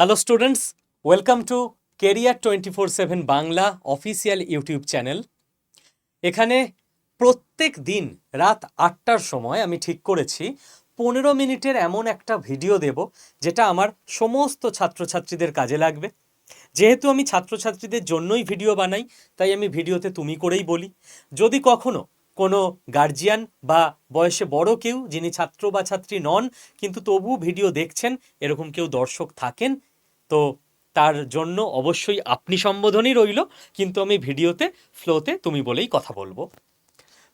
Hello students welcome to career twenty four seven Bangla official YouTube channel এখানে প্রত্যেক দিন রাত আটটার সময় আমি ঠিক করেছি, পনেরো মিনিটের এমন একটা ভিডিও দেব, যেটা আমার সমস্ত ছাত্রছাত্রীদের কাজে লাগবে। যেহেতু আমি ছাত্রছাত্রীদের জন্যই ভিডিও বানাই, তাই আমি ভিডিওতে তুমি করেই বলি। যদি কখনো কোনো গার্জিয়ান বা বয়সে বড় কেউ, যিনি ছাত্র বা ছাত্রী নন, কিন্তু তবু ভিডিও দেখছেন, এরকম কেউ দর্শক থাকেন তো তার জন্য অবশ্যই আপনি সম্বোধনই রইল, কিন্তু আমি ভিডিওতে ফ্লোতে তুমি বলেই কথা বলব।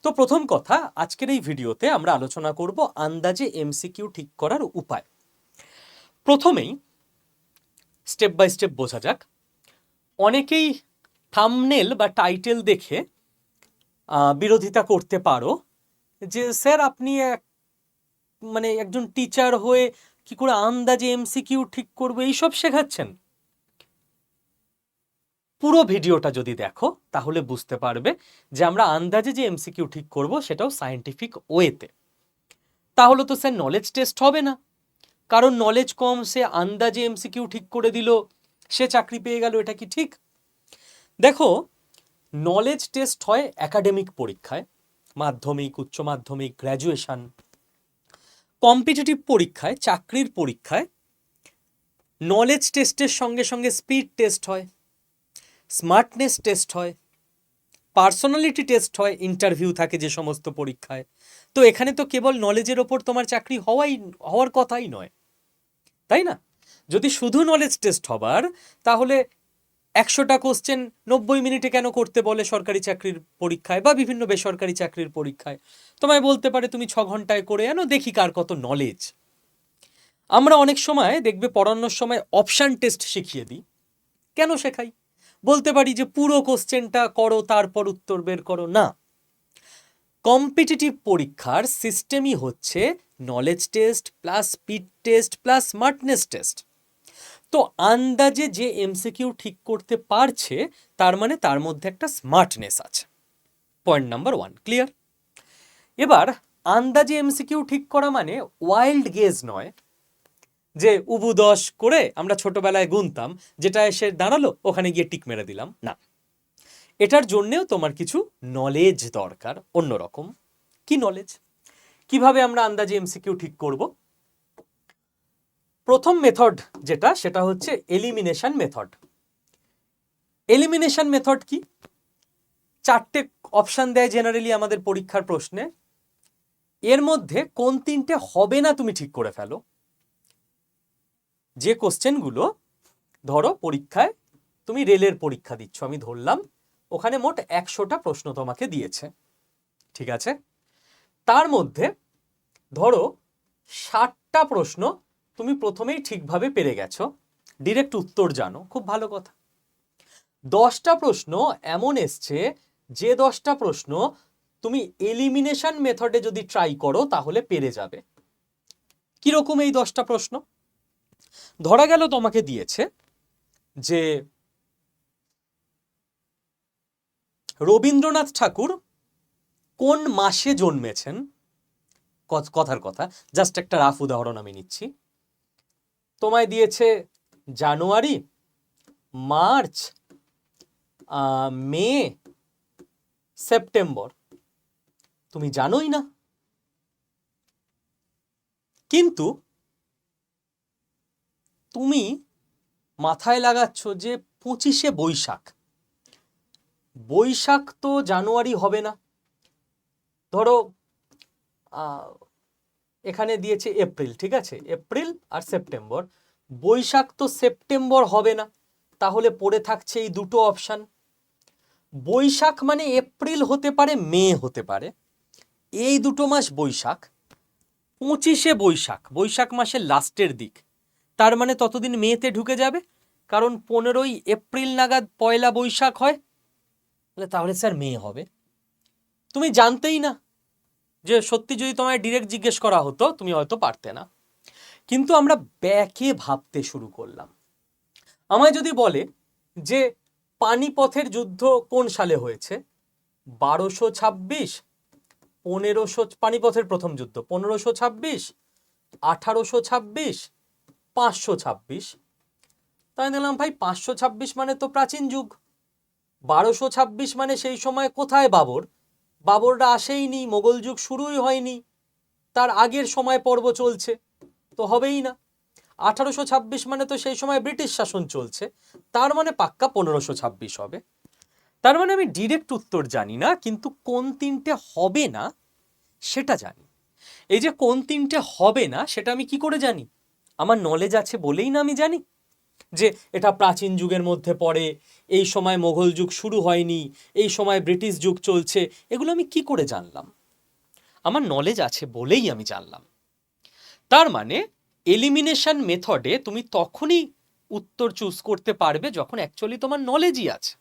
তো প্রথম কথা, আজকের এই ভিডিওতে আমরা আলোচনা করব আন্দাজে এমসিকিউ ঠিক করার উপায়। প্রথমেই স্টেপ বাই স্টেপ বোঝা যাক। অনেকেই থামনেল বা টাইটেল দেখে বিরোধিতা করতে পারো যে, স্যার, আপনি এক মানে একজন টিচার হয়ে কি করে আন্দাজে এমসিকিউ ঠিক করব, এইসব শেখাচ্ছেন। পুরো ভিডিওটা যদি দেখো, তাহলে বুঝতে পারবে যে আমরা আন্দাজে যে এমসিকিউ ঠিক করব, সেটাও সায়েন্টিফিক ওয়েতে। তাহলে তো স্যার নলেজ টেস্ট হবে না। কারণ নলেজ কম, সে আন্দাজে এমসিকিউ ঠিক করে দিল, সে চাকরি পেয়ে গেল, এটা কি ঠিক? দেখো নলেজ টেস্ট হয় একাডেমিক পরীক্ষায়, মাধ্যমিক, উচ্চ মাধ্যমিক গ্র্যাজুয়েশন কম্পিটিটিভ পরীক্ষায়, চাকরির পরীক্ষায় নলেজ টেস্টের সঙ্গে সঙ্গে স্পিড টেস্ট হয় স্মার্টনেস টেস্ট হয় পার্সোনালিটি টেস্ট হয় ইন্টারভিউ থাকে যে সমস্ত পরীক্ষায়। তো এখানে তো কেবল নলেজের ওপর তোমার চাকরি হওয়াই, হওয়ার কথাই নয়, তাই না? যদি শুধু নলেজ টেস্ট হবার, তাহলে একশোটা কোশ্চেন নব্বই মিনিটে কেন করতে বলে সরকারি চাকরির পরীক্ষায় বা বিভিন্ন বেসরকারি চাকরির পরীক্ষায়? তোমায় বলতে পারে তুমি ছ ঘন্টায় করে আনো, দেখি কার কত নলেজ আমরা অনেক সময় দেখবে পড়ানোর সময় অপশান টেস্ট শিখিয়ে দিই। কেন শেখাই? বলতে পারি যে পুরো কোশ্চেনটা করো, তারপর উত্তর বের করো। না। কম্পিটিটিভ পরীক্ষার সিস্টেমই হচ্ছে knowledge test plus speed test plus smartness test তো আন্দাজে যে এমসিকিউ ঠিক করতে পারছে, তার মানে তার মধ্যে একটা স্মার্টনেস আছে। পয়েন্ট নাম্বার ওয়ান ক্লিয়ার এবার, আন্দাজে এমসিকিউ ঠিক করা মানে ওয়াইল্ড গেজ নয় যে উবু দশ করে আমরা ছোটবেলায় গুনতাম, যেটা এসে দাঁড়াল, ওখানে গিয়ে টিক মেরে দিলাম। না। এটার জন্যেও তোমার কিছু নলেজ দরকার, অন্যরকম। কি নলেজ কীভাবে আমরা আন্দাজে এমসিকিউ ঠিক করব? প্রথম মেথড যেটা, সেটা হচ্ছে এলিমিনেশন মেথড এলিমিনেশন মেথড কি? চারটে অপশান দেয় জেনারেলি আমাদের পরীক্ষার প্রশ্নে। এর মধ্যে কোন তিনটে হবে না তুমি ঠিক করে ফেলো। যে কোশ্চেনগুলো ধরো পরীক্ষায় তুমি রেলের পরীক্ষা দিচ্ছ, আমি ধরলাম, ওখানে মোট একশোটা প্রশ্ন তোমাকে দিয়েছে। ঠিক আছে? তার মধ্যে ধরো ষাটটা প্রশ্ন তুমি প্রথমেই ঠিকভাবে পেরে গেছো। ডিরেক্ট উত্তর জানো। খুব ভালো কথা। দশটা প্রশ্ন এমন এসছে যে দশটা প্রশ্ন তুমি এলিমিনেশন মেথডে যদি ট্রাই করো তাহলে পেরে যাবে। কীরকম এই দশটা প্রশ্ন? ধরা গেল তোমাকে দিয়েছে যে রবীন্দ্রনাথ ঠাকুর কোন মাসে জন্মেছেন? কথার কথা। জাস্ট একটা রাফ উদাহরণ আমি নিচ্ছি। তোমায় দিয়েছে জানুয়ারি, মার্চ মে, সেপ্টেম্বর। তুমি জানোই না। কিন্তু তুমি মাথায় লাগাচ্ছ যে পঁচিশে বৈশাখ। বৈশাখ তো জানুয়ারি হবে না। ধরো এখানে দিয়েছে এপ্রিল, ঠিক আছে? এপ্রিল আর সেপ্টেম্বর। বৈশাখ তো সেপ্টেম্বর হবে না, তাহলে পড়ে থাকছে এই দুটো অপশান। বৈশাখ মানে এপ্রিল হতে পারে, মে হতে পারে। এই দুটো মাস বৈশাখ, পঁচিশে বৈশাখ বৈশাখ মাসের লাস্টের দিক। তার মানে ততদিন মেতে ঢুকে যাবে, কারণ পনেরোই এপ্রিল নাগাদ পয়লা বৈশাখ হয়। তাহলে স্যার মে হবে। তুমি জানতেই না যে সত্যি যদি তোমায় ডিরেক্ট জিজ্ঞেস করা হতো, তুমি হয়তো পারতে না। কিন্তু আমরা ব্যাকে ভাবতে শুরু করলাম। আমায় যদি বলে যে পানিপথের যুদ্ধ কোন সালে হয়েছে? বারোশো ছাব্বিশ, পনেরোশো পানিপথের প্রথম যুদ্ধ, পনেরোশো ছাব্বিশ, আঠারোশো ছাব্বিশ, পাঁচশো ছাব্বিশ। তাই দেখলাম, ভাই, পাঁচশো ছাব্বিশ মানে তো প্রাচীন যুগ। বারোশো ছাব্বিশ মানে সেই সময় কোথায় বাবর? বাবররা আসেইনি, মোগল যুগ শুরুই হয়নি। তার আগের সময় পর্ব চলছে, তো হবেই না। আঠারোশো ছাব্বিশ মানে তো সেই সময় ব্রিটিশ শাসন চলছে, তার মানে পাক্কা পনেরোশো ছাব্বিশ হবে। তার মানে আমি ডিরেক্ট উত্তর জানি না, কিন্তু কোন তিনটে হবে না, সেটা জানি। এই যে কোন তিনটে হবে না, সেটা আমি কি করে জানি? আমার নলেজ আছে বলেই না আমি জানি। যে এটা প্রাচীন যুগের মধ্যে পড়ে, এই সময় মোগল যুগ শুরু হয়নি, এই সময় ব্রিটিশ যুগ চলছে, এগুলো আমি কি করে জানলাম? আমার নলেজ আছে বলেই আমি জানলাম। তার মানে এলিমিনেশন মেথডে তুমি তখনই উত্তর চুজ করতে পারবে যখন অ্যাকচুয়ালি তোমার নলেজই আছে।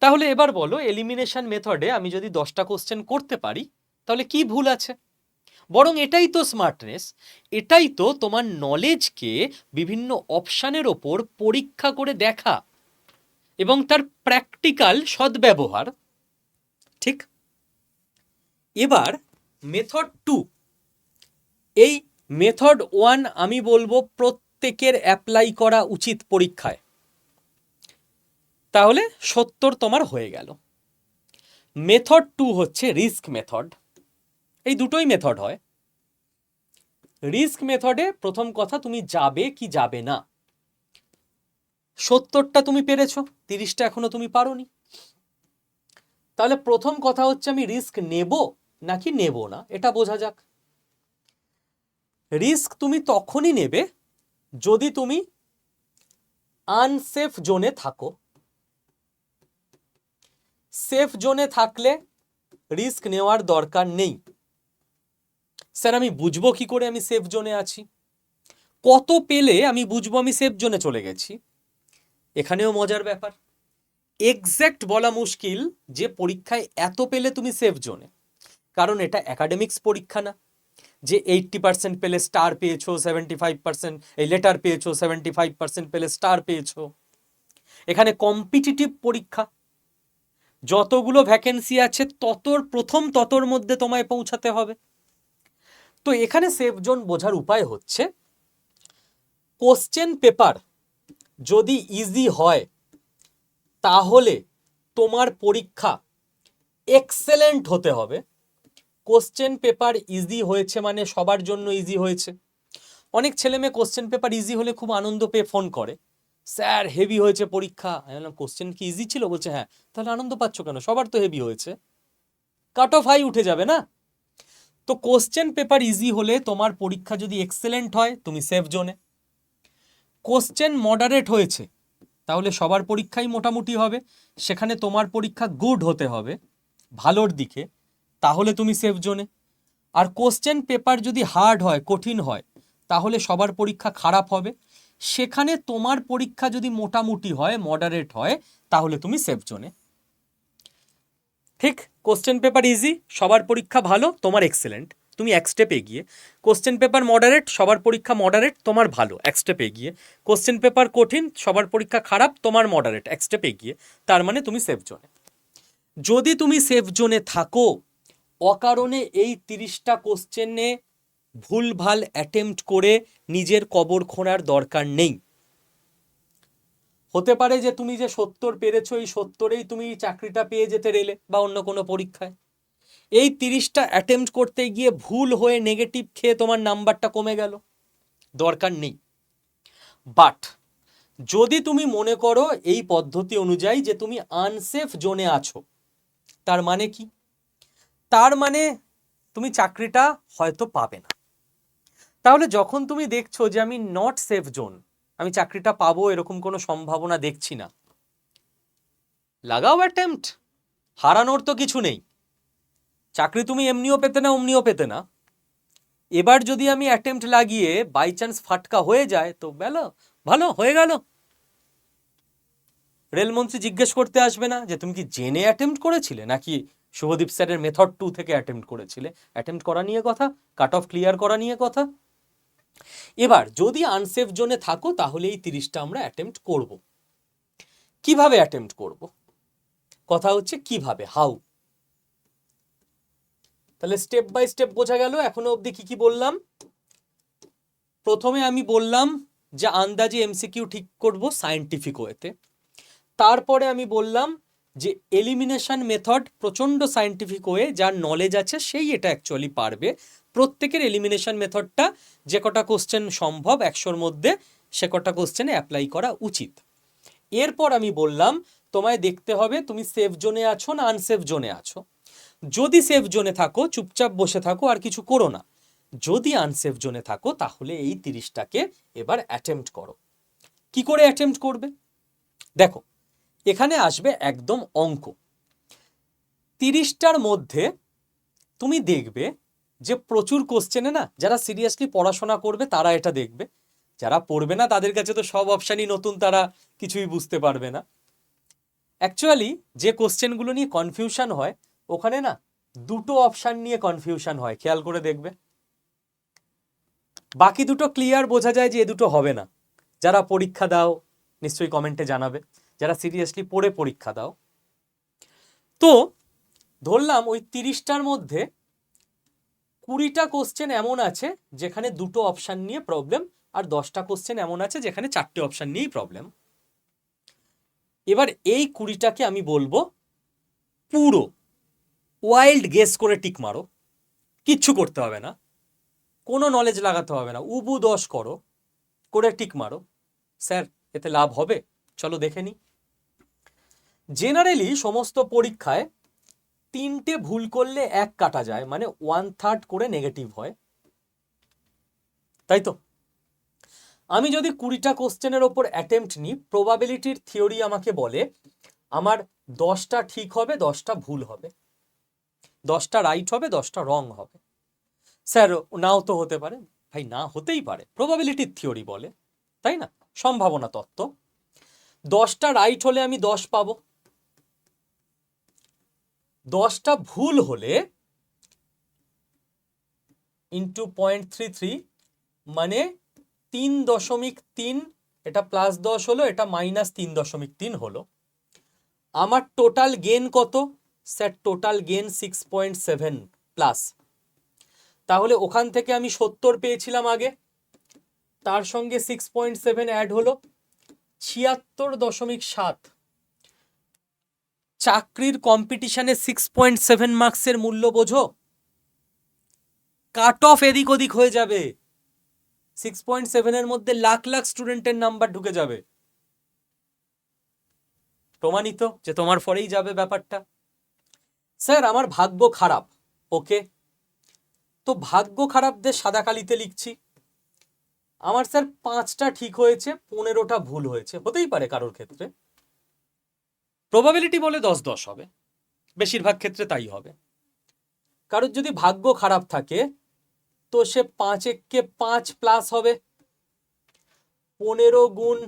তাহলে এবার বলো এলিমিনেশন মেথডে আমি যদি দশটা কোশ্চেন করতে পারি, তাহলে কি ভুল আছে? বরং এটাই তো স্মার্টনেস এটাই তো তোমার নলেজকে বিভিন্ন অপশানের ওপর পরীক্ষা করে দেখা এবং তার প্র্যাকটিক্যাল সদ্ব্যবহার। ঠিক? এবার মেথড টু এই মেথড ওয়ান আমি বলব প্রত্যেকের অ্যাপ্লাই করা উচিত পরীক্ষায়। তাহলে সত্তর তোমার হয়ে গেল। মেথড টু হচ্ছে রিস্ক মেথড এই দুটোই মেথড হয়। রিস্ক মেথডে প্রথম কথা তুমি যাবে কি যাবে না। সত্তরটা তুমি পেরেছ, তিরিশটা এখনও তুমি পারোনি। তাহলে প্রথম কথা হচ্ছে আমি রিস্ক নেব নাকি নেব না, এটা বোঝা যাক। রিস্ক তুমি তখনই নেবে যদি তুমি আনসেফ জোনে থাকো। সেফ জোনে থাকলে রিস্ক নেওয়ার দরকার নেই। স্যার, আমি বুঝব কি করে আমি সেফ জোনে আছি? কত পেলে আমি বুঝব আমি সেফ জোনে চলে গেছি? এখানেও মজার ব্যাপার। এক্স্যাক্ট বলা মুশকিল যে পরীক্ষায় এত পেলে তুমি সেফ জোনে কারণ এটা একাডেমিক্স পরীক্ষা না। যে এইট্টি পার্সেন্ট পেলে স্টার পেয়েছ সেভেন্টি ফাইভ পার্সেন্ট এই লেটার পেয়েছ সেভেন্টি ফাইভ পার্সেন্ট পেলে স্টার পেয়েছ। এখানে কম্পিটিটিভ পরীক্ষা। যতগুলো ভ্যাকেন্সি আছে, ততর, প্রথম ততর মধ্যে তোমায় পৌঁছাতে হবে। তো এখানে সেফ জোন বোঝার উপায় হচ্ছে কোশ্চেন পেপার যদি ইজি হয়, তাহলে তোমার পরীক্ষা এক্সেলেন্ট হতে হবে। কোশ্চেন পেপার ইজি হয়েছে মানে সবার জন্য ইজি হয়েছে। অনেক ছেলে মেয়ে কোশ্চেন পেপার ইজি হলে খুব আনন্দ পেয়ে ফোন করে। স্যার হেভি হয়েছে পরীক্ষা। আমি বললাম কোশ্চেন কি ইজি ছিল? বলছে হ্যাঁ। তাহলে আনন্দ পাচ্ছ কেন? সবার তো হেভি হয়েছে। কাট অফ হাই উঠে যাবে না? তো কোশ্চেন পেপার ইজি হলে তোমার পরীক্ষা যদি এক্সেলেন্ট হয়, তুমি সেফ জোনে কোশ্চেন মডারেট হয়েছে, তাহলে সবার পরীক্ষাই মোটামুটি হবে। সেখানে তোমার পরীক্ষা গুড হতে হবে, ভালোর দিকে, তাহলে তুমি সেফ জোনে আর কোশ্চেন পেপার যদি হার্ড হয়, কঠিন হয়, তাহলে সবার পরীক্ষা খারাপ হবে। সেখানে তোমার পরীক্ষা যদি মোটামুটি হয় মডারেট হয়, তাহলে তুমি সেফ জোনে ঠিক? কোশ্চেন পেপার ইজি সবার পরীক্ষা ভালো, তোমার এক্সেলেন্ট তুমি এক স্টেপ এগিয়ে। কোশ্চেন পেপার মডারেট সবার পরীক্ষা মডারেট তোমার ভালো, এক স্টেপ এগিয়ে। কোশ্চেন পেপার কঠিন, সবার পরীক্ষা খারাপ, তোমার মডারেট এক স্টেপ এগিয়ে। তার মানে তুমি সেফ জোনে যদি তুমি সেফ জোনে থাকো, অকারণে এই তিরিশটা কোশ্চেনে ভুলভাল অ্যাটেম্প্ট করে নিজের কবর খোঁড়ার দরকার নেই। হতে পারে যে তুমি যে সত্তর পেরেছ, এই সত্তরেই তুমি চাকরিটা পেয়ে যেতে রেলে বা অন্য কোনো পরীক্ষায়। এই তিরিশটা অ্যাটেম্প্ট করতে গিয়ে ভুল হয়ে নেগেটিভ খেয়ে তোমার নাম্বারটা কমে গেল। দরকার নেই। বাট যদি তুমি মনে করো এই পদ্ধতি অনুযায়ী যে তুমি আনসেফ জোনে আছো, তার মানে কি? তার মানে তুমি চাকরিটা হয়তো পাবে না। তাহলে যখন তুমি দেখছ যে আমি নট সেফ জোন আমি চাকরিটা পাবো এরকম কোনো সম্ভাবনা দেখছি না। লাগাও অ্যাটেম্পট হারানোর তো কিছু নেই। চাকরি তুমি এমনিও পেতে না, অমনিও পেতে না। এবার যদি আমি অ্যাটেম্পট লাগিয়ে বাই চান্স ফাটকা হয়ে যায়, তো ভালো ভালো, হয়ে গেল। রেলমন্ত্রী জিজ্ঞেস করতে আসবে না যে, তুমি কি জেনে অ্যাটেম্পট করেছিলে? নাকি শুভদীপ স্যারের মেথড টু থেকে অ্যাটেম্পট করেছিলে? অ্যাটেম্পট করা নিয়ে কথা কাট অফ ক্লিয়ার করা নিয়ে কথা? এবার, যদি আনসেফ জোনে থাকো, তাহলে এই তিরিশটা আমরা অ্যাটেম্পট করব। কীভাবে অ্যাটেম্পট করব? কথা হচ্ছে কীভাবে হাউ তাহলে স্টেপ বাই স্টেপ বোঝা গেল, এখনও অবধি কি কি বললাম? প্রথমে আমি বললাম যে আন্দাজে এমসিকিউ ঠিক করব সায়েন্টিফিক ওয়েতে তারপরে আমি বললাম যে এলিমিনেশন মেথড প্রচণ্ড সায়েন্টিফিক ওয়ে যার নলেজ আছে, সেই এটা অ্যাকচুয়ালি পারবে। প্রত্যেকের এলিমিনেশন মেথডটা যে কটা কোশ্চেন সম্ভব, একশোর মধ্যে সে কটা কোশ্চেনে অ্যাপ্লাই করা উচিত। এরপর আমি বললাম, তোমায় দেখতে হবে তুমি সেফ জোনে আছো না আনসেফ জোনে আছো। যদি সেফ জোনে থাকো, চুপচাপ বসে থাকো আর কিছু করো না। যদি আনসেফ জোনে থাকো, তাহলে এই তিরিশটাকে এবার অ্যাটেম্প্ট করো। কি করে অ্যাটেম্প্ট করবে? দেখো এখানে আসবে একদম অঙ্ক। তিরিশটার মধ্যে তুমি দেখবে যে প্রচুর কোশ্চেনে না, যারা সিরিয়াসলি পড়াশোনা করবে তারা এটা দেখবে। যারা পড়বে না তাদের কাছে তো সব অপশানই নতুন, তারা কিছুই বুঝতে পারবে না। অ্যাকচুয়ালি যে কোশ্চেনগুলো নিয়ে কনফিউশন হয়, ওখানে না দুটো অপশান নিয়ে কনফিউশন হয়, খেয়াল করে দেখবে। বাকি দুটো ক্লিয়ার বোঝা যায় যে এ দুটো হবে না। যারা পরীক্ষা দাও, নিশ্চয়ই কমেন্টে জানাবে। যারা সিরিয়াসলি পড়ে পরীক্ষা দাও। তো ধরলাম ওই তিরিশটার মধ্যে কুড়িটা কোশ্চেন এমন আছে যেখানে দুটো অপশান নিয়ে প্রবলেম আর দশটা কোশ্চেন এমন আছে যেখানে চারটে অপশান নিয়েই প্রবলেম এবার এই কুড়িটাকে আমি বলব পুরো ওয়াইল্ড গেস করে টিক মারো। কিচ্ছু করতে হবে না। কোনো নলেজ লাগাতে হবে না। উবু দশ করো, করে টিক মারো। স্যার, এতে লাভ হবে? চলো দেখে নিই জেনারেলি সমস্ত পরীক্ষায় তিনটে ভুল করলে এক কাটা যায় মানে ওয়ান থার্ড করে নেগেটিভ হয়। তাই তো? আমি যদি কুড়িটা কোশ্চেনের ওপর অ্যাটেম্প্ট নিই প্রবাবিলিটির থিওরি আমাকে বলে, আমার দশটা ঠিক হবে, দশটা ভুল হবে। দশটা রাইট হবে, দশটা রং হবে। স্যার, নাও তো হতে পারে। ভাই, না হতেই পারে। প্রবাবিলিটির থিওরি বলে, তাই না? সম্ভাবনা তত্ত্ব। দশটা রাইট হলে আমি দশ পাবো। দশটা ভুল হলে ইন্টু পয়েন্ট থ্রি থ্রি মানে তিন দশমিক তিন, এটা প্লাস দশ হলো, এটা মাইনাস তিন দশমিক তিন হলো। আমার টোটাল গেন কত? Sir total gain six point seven plus তাহলে ওখান থেকে আমি সত্তর পেয়েছিলাম আগে। তার সঙ্গে সিক্স পয়েন্ট সেভেন অ্যাড হলো। ছিয়াত্তর দশমিক সাত। চাকরির কম্পিটিশনে সিক্স পয়েন্ট সেভেন মার্কসের মূল্য বোঝো। কাট অফ এদিক ওদিক হয়ে যাবে। সিক্স পয়েন্ট সেভেনের মধ্যে লাখ লাখ স্টুডেন্টের নাম্বার ঢুকে যাবে। প্রমাণিত যে তোমার ফরেই যাবে ব্যাপারটা। স্যার আমার ভাগ্য খারাপ ওকে তো ভাগ্য খারাপদের সাদা কালিতে লিখছি। আমার স্যার পাঁচটা ঠিক হয়েছে, পনেরোটা ভুল হয়েছে। হতেই পারে কারোর ক্ষেত্রে। প্রবাবিলিটি বলে দশ দশ হবে। বেশিরভাগ ক্ষেত্রে তাই হবে। কারোর যদি ভাগ্য খারাপ থাকে, তো সে পাঁচ এককে পাঁচ প্লাস হবে। পনেরো গুণ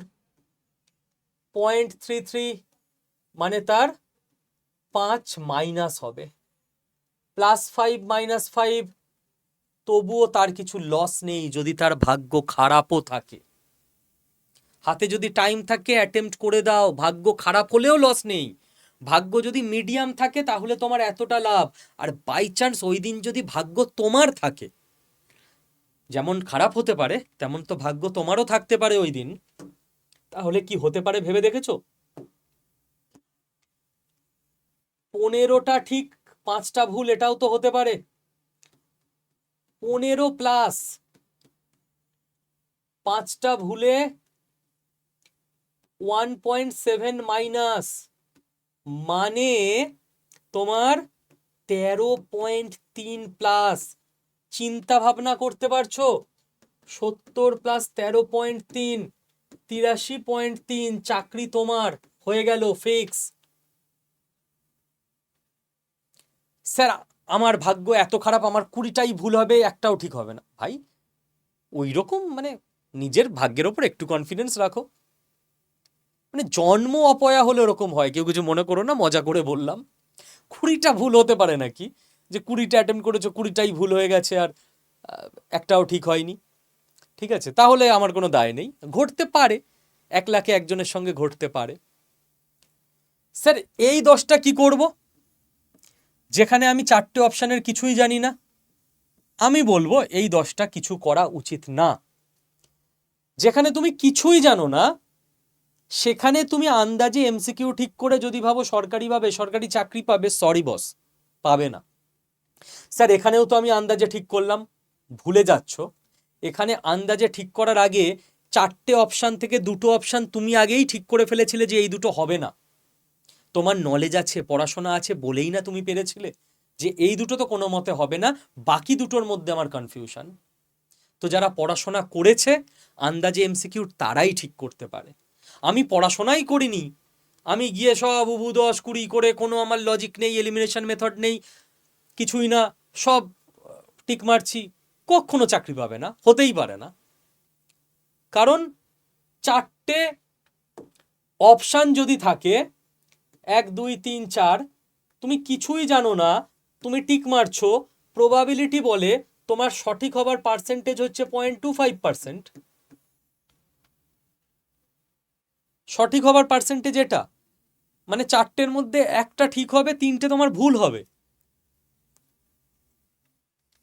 পয়েন্ট থ্রি থ্রি মানে তার পাঁচ মাইনাস হবে। প্লাস ফাইভ মাইনাস ফাইভ তবুও তার কিছু লস নেই। যদি তার ভাগ্য খারাপও থাকে। হাতে যদি টাইম থাকে অ্যাটেম্প্ট করে দাও। ভাগ্য খারাপ হলেও লস নেই। ভাগ্য যদি মিডিয়াম থাকে, তাহলে তোমার এতটা লাভ। আর বাই চান্স ওই দিন যদি ভাগ্য তোমার থাকে, যেমন খারাপ হতে পারে, তেমন তো ভাগ্য তোমারও থাকতে পারে ওই দিন। তাহলে কি হতে পারে ভেবে দেখেছ? পনেরোটা ঠিক, পাঁচটা ভুল, এটাও তো হতে পারে। পনেরো প্লাস পাঁচটা ভুলে ওয়ান পয়েন্ট সেভেন মাইনাস মানে তোমার তেরো পয়েন্ট তিন প্লাস চিন্তা ভাবনা করতে পারছ? সত্তর প্লাস তেরো পয়েন্ট তিন, তিরাশি পয়েন্ট তিন, চাকরি তোমার, হয়ে গেল ফিক্স স্যার, আমার ভাগ্য এত খারাপ, আমার কুড়িটাই ভুল হবে, একটাও ঠিক হবে না। ভাই ওই রকম মানে নিজের ভাগ্যের ওপর একটু কনফিডেন্স রাখো। মানে জন্ম অপয়া হলে ওরকম হয়। কেউ কিছু মনে করো না, মজা করে বললাম। কুড়িটা ভুল হতে পারে নাকি? যে কুড়িটা অ্যাটেম্প করেছ, কুড়িটাই ভুল হয়ে গেছে আর একটাও ঠিক হয়নি। ঠিক আছে, তাহলে আমার কোনো দায় নেই। ঘটতে পারে, এক লাখে একজনের সঙ্গে ঘটতে পারে। স্যার, এই দশটা কি করব? যেখানে আমি চারটে অপশানের কিছুই জানি না। আমি বলব, এই দশটা কিছু করা উচিত না। যেখানে তুমি কিছুই জানো না সেখানে তুমি আন্দাজে এমসিকিউ ঠিক করে যদি ভাবো সরকারি বা বেসরকারি চাকরি পাবে সরি বস পাবে না। স্যার, এখানেও তো আমি আন্দাজে ঠিক করলাম, ভুলে যাচ্ছ। এখানে আন্দাজে ঠিক করার আগে চারটে অপশান থেকে দুটো অপশান তুমি আগেই ঠিক করে ফেলেছিলে যে এই দুটো হবে না। তোমার নলেজ আছে, পড়াশোনা আছে বলেই না তুমি পেরেছিলে যে এই দুটো তো কোনো মতে হবে না, বাকি দুটোর মধ্যে আমার কনফিউশন তো যারা পড়াশোনা করেছে, আন্দাজে এমসিকিউ তারাই ঠিক করতে পারে। আমি পড়াশোনাই করিনি। আমি গিয়ে সব উবু দশ কুড়ি করে কোনো আমার লজিক নেই এলিমিনেশন মেথড নেই, কিছুই না, সব টিক মারছি। কখনো চাকরি পাবে না, হতেই পারে না। কারণ চারটে অপশান যদি থাকে, এক, দুই, তিন, চার, তুমি কিছুই জানো না, তুমি টিক মারছো প্রবাবিলিটি বলে তোমার সঠিক হবার পার্সেন্টেজ হচ্ছে পয়েন্ট টু ফাইভ পার্সেন্ট সঠিক হবার পার্সেন্টেজ এটা। মানে চারটের মধ্যে একটা ঠিক হবে, তিনটে তোমার ভুল হবে।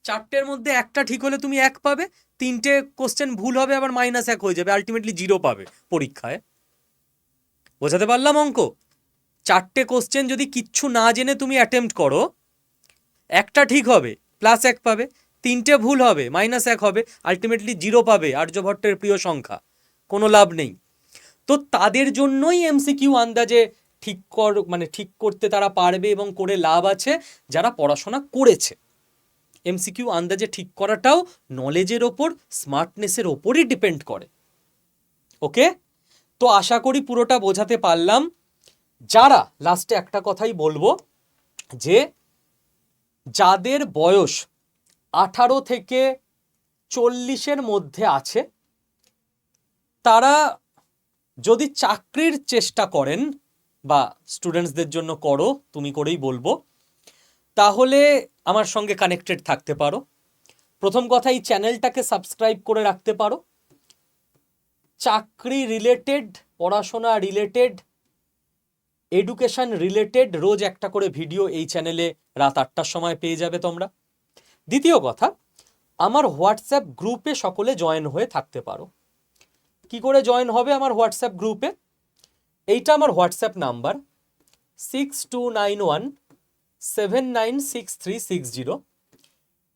চারটের মধ্যে একটা ঠিক হলে তুমি এক পাবে, তিনটে কোশ্চেন ভুল হবে, আবার মাইনাস এক হয়ে যাবে আলটিমেটলি জিরো পাবে পরীক্ষায়। বোঝাতে পারলাম, অঙ্ক? চারটে কোশ্চেন যদি কিচ্ছু না জেনে তুমি অ্যাটেম্প্ট করো, একটা ঠিক হবে প্লাস এক পাবে, তিনটে ভুল হবে মাইনাস এক হবে আলটিমেটলি জিরো পাবে আর্যভট্টের প্রিয় সংখ্যা। কোনো লাভ নেই। তো তাদের জন্যই এমসিকিউ আন্দাজে ঠিক কর মানে ঠিক করতে তারা পারবে এবং করে লাভ আছে, যারা পড়াশোনা করেছে। এমসিকিউ আন্দাজে ঠিক করাটাও নলেজের ওপর স্মার্টনেসের ওপরই ডিপেন্ড করে। ওকে তো আশা করি পুরোটা বোঝাতে পারলাম। যারা লাস্টে একটা কথাই বলব, যে যাদের বয়স আঠারো থেকে চল্লিশের মধ্যে আছে, তারা যদি চাকরির চেষ্টা করেন বা স্টুডেন্টসদের জন্য করো, তুমি করেই বলব, তাহলে আমার সঙ্গে কানেক্টেড থাকতে পারো। প্রথম কথা, এই চ্যানেলটাকে সাবস্ক্রাইব করে রাখতে পারো। চাকরি রিলেটেড পড়াশোনা রিলেটেড এডুকেশন রিলেটেড রোজ একটা করে ভিডিও এই চ্যানেলে রাত আটটার সময় পেয়ে যাবে তোমরা। দ্বিতীয় কথা, আমার হোয়াটসঅ্যাপ গ্রুপে সকলে জয়েন হয়ে থাকতে পারো। কি করে জয়েন হবে আমার হোয়াটসঅ্যাপ গ্রুপে এইটা আমার WhatsApp number six two nine one seven nine six three six zero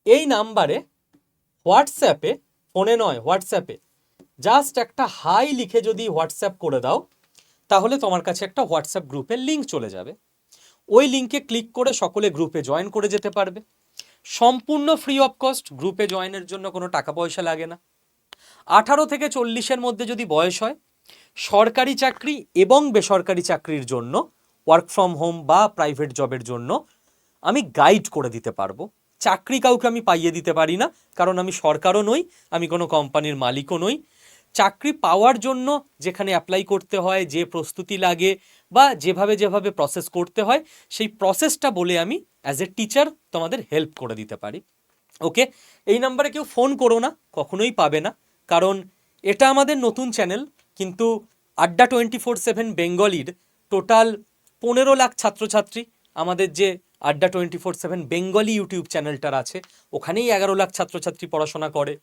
এই নাম্বারে হোয়াটসঅ্যাপে ফোনে নয় হোয়াটসঅ্যাপে জাস্ট একটা হাই লিখে যদি হোয়াটসঅ্যাপ করে দাও, তাহলে তোমার কাছে একটা হোয়াটসঅ্যাপ গ্রুপের লিঙ্ক চলে যাবে। ওই লিঙ্কে ক্লিক করে সকলে গ্রুপে জয়েন করে যেতে পারবে। সম্পূর্ণ ফ্রি অফ কস্ট গ্রুপে জয়েনের জন্য কোনো টাকা পয়সা লাগে না। আঠারো থেকে চল্লিশের মধ্যে যদি বয়স হয়, সরকারি চাকরি এবং বেসরকারি চাকরির জন্য ওয়ার্ক ফ্রম হোম বা প্রাইভেট জবের জন্য আমি গাইড করে দিতে পারব। চাকরি কাউকে আমি পাইয়ে দিতে পারি না, কারণ আমি সরকারও নই, আমি কোনো কোম্পানির মালিকও নই। চাকরি পাওয়ার জন্য যেখানে অ্যাপ্লাই করতে হয়, যে প্রস্তুতি লাগে বা যেভাবে যেভাবে প্রসেস করতে হয়, সেই প্রসেসটা বলে আমি অ্যাজ এ টিচার তোমাদের হেল্প করে দিতে পারি। ওকে এই নাম্বারে কেউ ফোন করো না, কখনোই পাবে না। কারণ এটা আমাদের নতুন চ্যানেল, কিন্তু আড্ডা টোয়েন্টি ফোর সেভেন বেঙ্গলির টোটাল পনেরো লাখ ছাত্রছাত্রী আমাদের যে Adda twenty four seven Bengali YouTube চ্যানেলটার আছে, ওখানেই এগারো লাখ ছাত্রছাত্রী পড়াশোনা করে।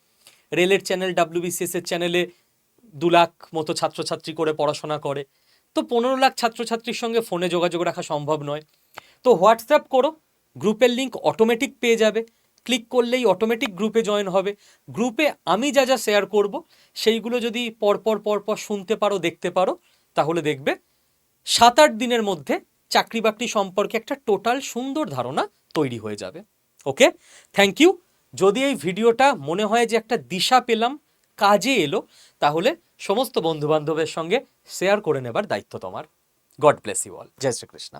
রেলের চ্যানেল ডাব্লিউবিসিএস এর চ্যানেলে দু লাখ মতো ছাত্রছাত্রী করে পড়াশোনা করে। তো পনেরো লাখ ছাত্রছাত্রীর সঙ্গে ফোনে যোগাযোগ রাখা সম্ভব নয়। তো হোয়াটসঅ্যাপ করো, গ্রুপের লিঙ্ক অটোমেটিক পেয়ে যাবে। ক্লিক করলেই অটোমেটিক গ্রুপে জয়েন হবে। গ্রুপে আমি যা যা শেয়ার করব, সেইগুলো যদি পরপর পরপর শুনতে পারো, দেখতে পারো, তাহলে দেখবে সাত আট দিনের মধ্যে চাকরি বাকরি সম্পর্কে একটা টোটাল সুন্দর ধারণা তৈরি হয়ে যাবে। ওকে থ্যাংক ইউ যদি এই ভিডিওটা মনে হয় যে একটা দিশা পেলাম, কাজে এলো, তাহলে সমস্ত বন্ধু বান্ধবের সঙ্গে শেয়ার করে নেবার দায়িত্ব তোমার। গড ব্লেস ইউ অল জয় শ্রীকৃষ্ণ।